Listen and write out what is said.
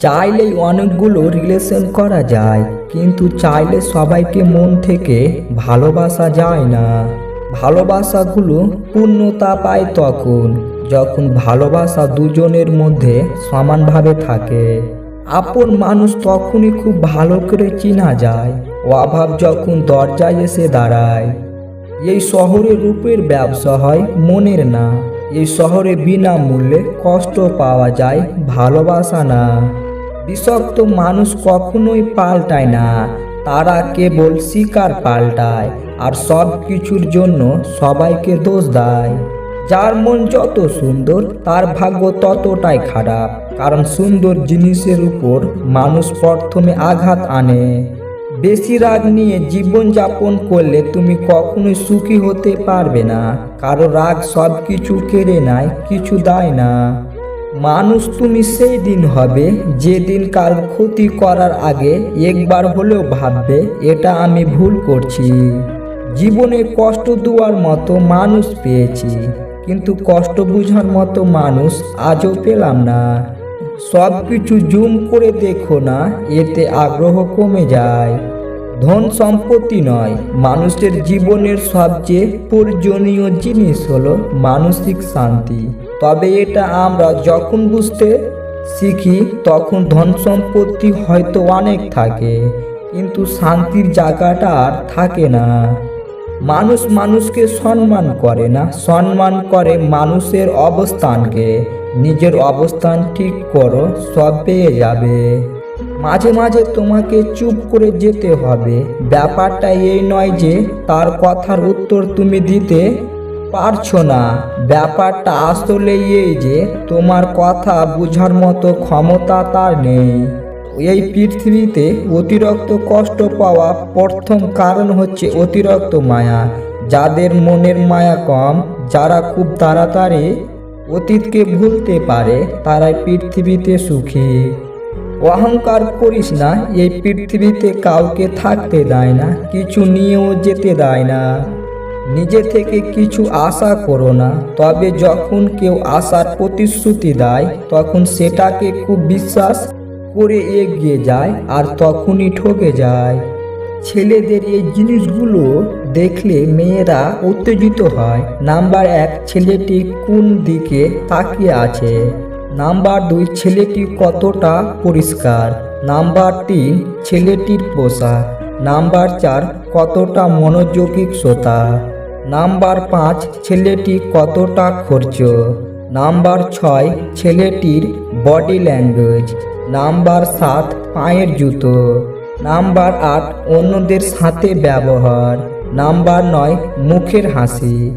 চাইলেই অনেকগুলো রিলেশন করা যায়, কিন্তু চাইলে সবাইকে মন থেকে ভালোবাসা যায় না। ভালোবাসাগুলো পূর্ণতা পায় তখন, যখন ভালোবাসা দুজনের মধ্যে সমানভাবে থাকে। আপন মানুষ তখনই খুব ভালো করে চেনা যায়, অভাব যখন দরজায় এসে দাঁড়ায়। এই শহরে রূপের ব্যবসা হয় মনের না। এই শহরে বিনামূল্যে কষ্ট পাওয়া যায়, ভালোবাসা না। বিষাক্ত মানুষ কখনোই পাল্টায় না। তারা কেবল শিকার পাল্টায় আর সব কিছুর জন্য সবাইকে দোষ দেয়। যার মন যত সুন্দর, তার ভাগ্য ততটাই খারাপ। কারণ সুন্দর জিনিসের উপর মানুষ প্রথমে আঘাত আনে। বেশি রাগ নিয়ে জীবন যাপন করলে তুমি কখনোই সুখী হতে পারবে না। কারও রাগ সব কিছু কেড়ে নেয়, কিছু দেয় না। মানুষ তুমি সেই দিন হবে যেদিন কার ক্ষতি করার আগে একবার হলেও ভাববে, এটা আমি ভুল করছি। জীবনে কষ্ট দেওয়ার মতো মানুষ পেয়েছি, কিন্তু কষ্ট বোঝার মতো মানুষ আজও পেলাম না। সব কিছু জুম করে দেখো না, এতে আগ্রহ কমে যায়। ধন সম্পত্তি নয়, মানুষের জীবনের সবচেয়ে প্রয়োজনীয় জিনিস হলো মানসিক শান্তি। তবে এটা আমরা যখন বুঝতে শিখি, তখন ধন সম্পত্তি হয়তো অনেক থাকে, কিন্তু শান্তির জায়গাটা আর থাকে না। মানুষ মানুষকে সম্মান করে না, সম্মান করে মানুষের অবস্থানকে। নিজের অবস্থান ঠিক করো, সব পেয়ে যাবে। মাঝে মাঝে তোমাকে চুপ করে যেতে হবে। ব্যাপারটা এই নয় যে তার কথার উত্তর তুমি দিতে পারছ না। ব্যাপারটা আসলে এই যে তোমার কথা বোঝার মতো ক্ষমতা তার নেই। এই পৃথিবীতে অতিরিক্ত কষ্ট পাওয়া প্রথম কারণ হচ্ছে অতিরিক্ত মায়া। যাদের মনের মায়া কম, যারা খুব তাড়াতাড়ি অতীতকে ভুলতে পারে, তারাই পৃথিবীতে সুখী। অহংকার করিস না, এই পৃথিবীতে কাউকে থাকতে দেয় না, কিছু নিয়েও যেতে দেয় না। নিজে থেকে কিছু আশা করো না, তবে যখন কেউ আশার প্রতিশ্রুতি দেয়, তখন সেটাকে খুব বিশ্বাস করে এগিয়ে যায় আর তখনই ঠকে যায়। ছেলেদের এই জিনিসগুলো দেখলে মেয়েরা উত্তেজিত হয়। নাম্বার এক, ছেলেটি কোন দিকে তাকিয়ে আছে? নাম্বার দুই, ছেলেটি কতটা পরিষ্কার? নাম্বার তিন, ছেলেটির পোশাক। নাম্বার চার, কতটা মনোযোগিক শ্রোতা? নাম্বার পাঁচ, ছেলেটি কতটা খরচ? নাম্বার ছয়, ছেলেটির বডি ল্যাঙ্গুয়েজ। নাম্বার সাত, পায়ের জুতো। নাম্বার আট, অন্যদের সাথে ব্যবহার। নাম্বার নয়, মুখের হাসি।